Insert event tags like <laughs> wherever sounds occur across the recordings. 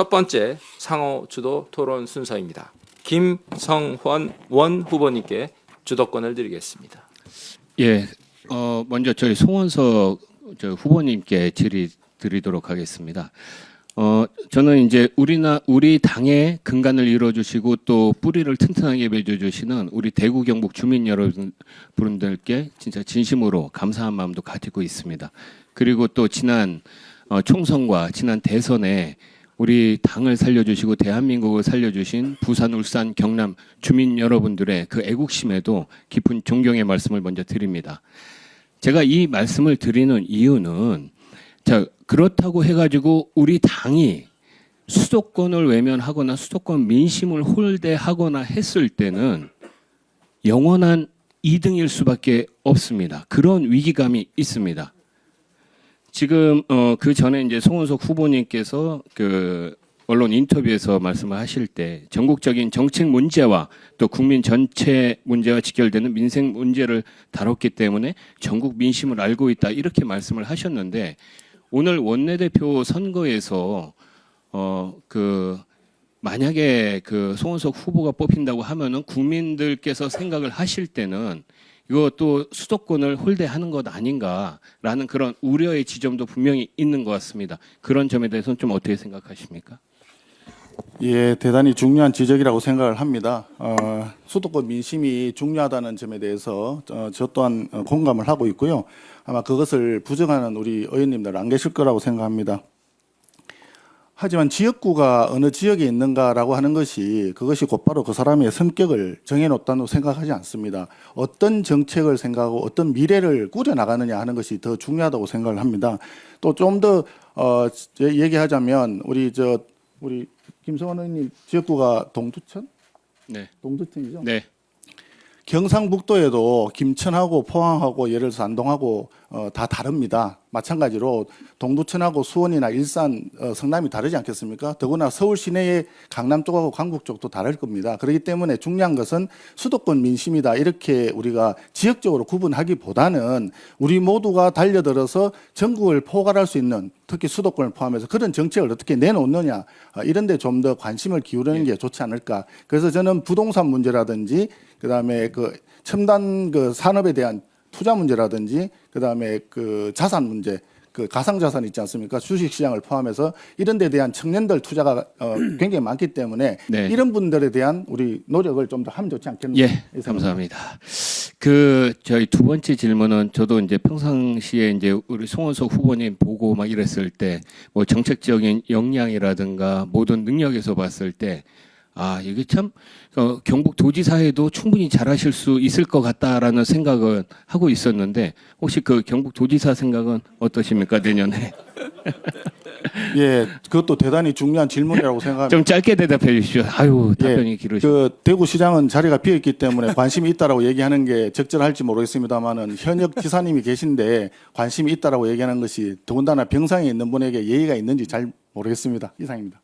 첫 번째 상호 주도 토론 순서입니다. 김성환 원 후보님께 주도권을 드리겠습니다. 예, 어, 먼저 저희 송원석 저 후보님께 질의 드리도록 하겠습니다. 어, 저는 이제 우리나 우리 당의 근간을 이뤄주시고 또 뿌리를 튼튼하게 맺어주시는 우리 대구 경북 주민 여러분들께 진짜 진심으로 감사한 마음도 가지고 있습니다. 그리고 또 지난 어, 총선과 지난 대선에 우리 당을 살려주시고 대한민국을 살려주신 부산, 울산, 경남 주민 여러분들의 그 애국심에도 깊은 존경의 말씀을 먼저 드립니다. 제가 이 말씀을 드리는 이유는 자 그렇다고 해가지고 우리 당이 수도권을 외면하거나 수도권 민심을 홀대하거나 했을 때는 영원한 2등일 수밖에 없습니다. 그런 위기감이 있습니다. 지금 어, 그 전에 이제 송원석 후보님께서 그 언론 인터뷰에서 말씀을 하실 때 전국적인 정책 문제와 또 국민 전체 문제와 직결되는 민생 문제를 다뤘기 때문에 전국 민심을 알고 있다 이렇게 말씀을 하셨는데 오늘 원내대표 선거에서 어 그 만약에 그 송원석 후보가 뽑힌다고 하면은 국민들께서 생각을 하실 때는 또 수도권을 홀대하는 것 아닌가라는 그런 우려의 지점도 분명히 있는 것 같습니다. 그런 점에 대해서는 좀 어떻게 생각하십니까? 예, 대단히 중요한 지적이라고 생각을 합니다. 어, 수도권 민심이 중요하다는 점에 대해서 어, 저 또한 어, 공감을 하고 있고요. 아마 그것을 부정하는 우리 의원님들 안 계실 거라고 생각합니다. 하지만 지역구가 어느 지역에 있는가라고 하는 것이 그것이 곧바로 그 사람의 성격을 정해놓다고 생각하지 않습니다. 어떤 정책을 생각하고 어떤 미래를 꾸려나가느냐 하는 것이 더 중요하다고 생각을 합니다. 또 좀 더 어, 제- 얘기하자면 우리 저 우리 김성원 의원님 지역구가 동두천? 네, 동두천이죠. 네, 경상북도에도 김천하고 포항하고 예를 들어서 안동하고 어, 다 다릅니다. 마찬가지로 동두천하고 수원이나 일산, 어, 성남이 다르지 않겠습니까? 더구나 서울 시내의 강남 쪽하고 강북 쪽도 다를 겁니다. 그렇기 때문에 중요한 것은 수도권 민심이다 이렇게 우리가 지역적으로 구분하기보다는 우리 모두가 달려들어서 전국을 포괄할 수 있는 특히 수도권을 포함해서 그런 정책을 어떻게 내놓느냐 어, 이런 데 좀 더 관심을 기울이는 게 좋지 않을까. 그래서 저는 부동산 문제라든지 그다음에 그 첨단 그 산업에 대한 투자 문제라든지 그다음에 그 자산 문제 그 가상 자산 있지 않습니까? 주식 시장을 포함해서 이런 데 대한 청년들 투자가 어, <clears throat> 굉장히 많기 때문에 네. 이런 분들에 대한 우리 노력을 좀 더 하면 좋지 않겠나? 예. 감사합니다. 그 저희 두 번째 질문은 저도 이제 평상시에 이제 우리 송원석 후보님 보고 막 이랬을 때 뭐 정책적인 역량이라든가 모든 능력에서 봤을 때 아, 이게 참 어, 경북 도지사에도 충분히 잘하실 수 있을 것 같다라는 생각은 하고 있었는데 혹시 그 경북 도지사 생각은 어떠십니까 내년에? <laughs> 예, 그것도 대단히 중요한 질문이라고 <laughs> 생각합니다. 좀 짧게 대답해 주십시오. 아유 답변이 예, 길으시. 그 대구시장은 자리가 비어 있기 때문에 관심이 있다라고 얘기하는 게 적절할지 모르겠습니다만은 현역 지사님이 계신데 관심이 있다라고 얘기하는 것이 더군다나 병상에 있는 분에게 예의가 있는지 잘 모르겠습니다. 이상입니다.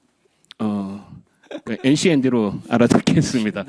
어, 그 NCND로 알아듣겠습니다.